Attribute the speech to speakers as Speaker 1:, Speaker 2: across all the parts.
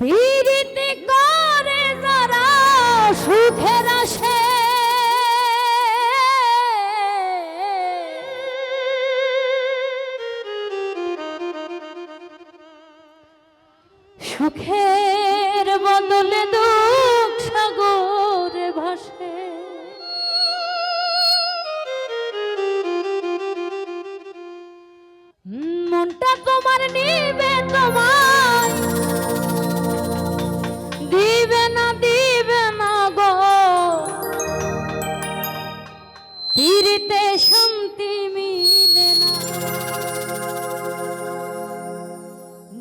Speaker 1: পীড়িতে করে যারা সুখের আসে। সুখে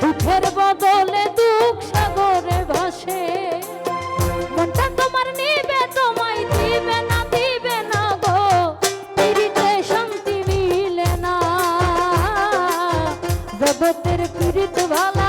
Speaker 1: দুঃখের বদলে দুঃখ সাগরে ভাসে মনটা তোমার নিবে, তোমায় দিবে না দিবে না গো। পিড়িতে শান্তি মিলে না। জগতের পীড়িত ভালা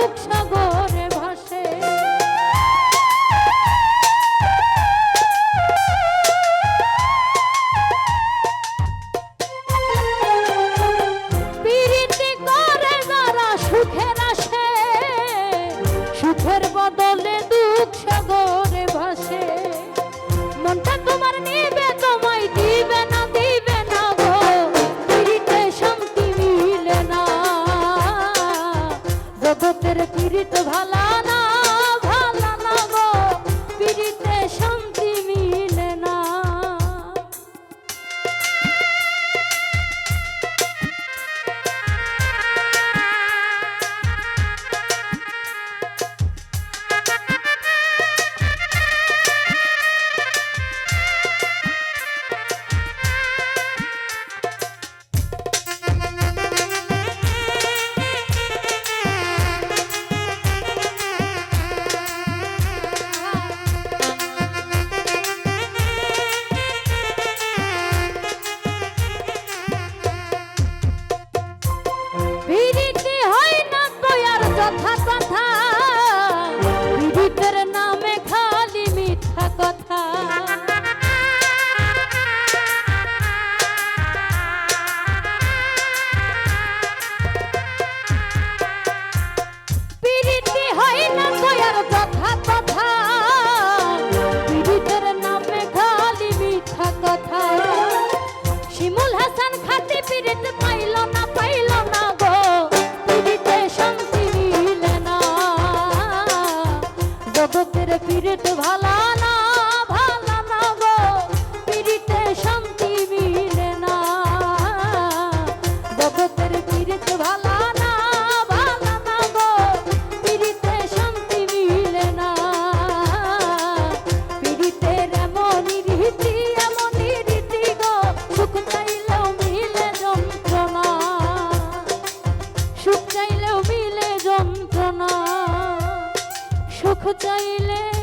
Speaker 1: good. কথা সুখ চাইলে